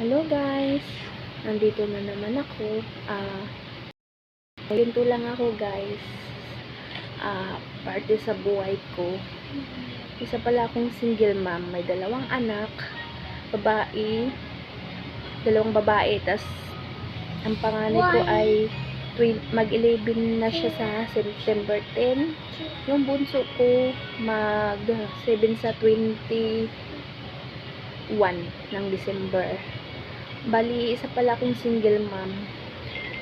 Hello guys! Nandito na naman ako. Ah, ganito lang ako guys. Ah, parte sa buhay ko. Isa pala akong single mom. May dalawang anak. Babae. Dalawang babae. tas ang panganay ko ay twen- mag-11 na siya sa September 10. Yung bunso ko mag-7 sa 21 ng December. Bali, isa pala akong single mom.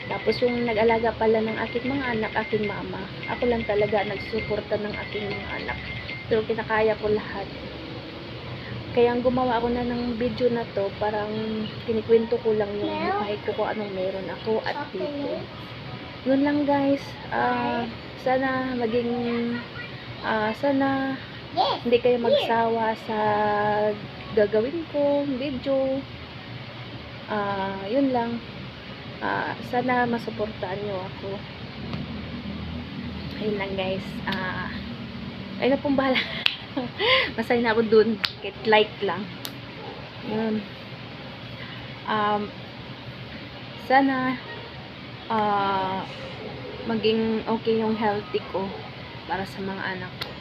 Tapos yung nag-alaga pala ng aking mga anak, aking mama. Ako lang talaga nagsusuporta ng aking mga anak. Pero kinakaya ko lahat. Kaya ang gumawa ako na ng video na to, parang kinikwento ko lang yung buhay ko kung anong meron ako at dito. Yun lang guys. Ah, sana maging ah, sana hindi kayo magsawa sa gagawin ko video. Ah, yun lang. Ah, sana masuportahan nyo ako. Ayun lang guys. Ah, ayun na pong bahala. Masaya na ako dun. Kahit like lang. Yun. Um, sana ah, maging okay yung healthy ko para sa mga anak ko.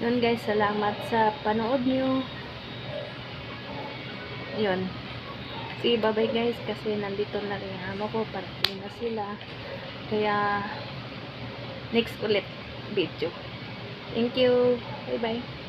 Yun guys, salamat sa panood nyo. Yun. Sige, bye-bye guys kasi nandito na rin amo ko, parating na sila. Kaya, next ulit video. Thank you. Bye-bye.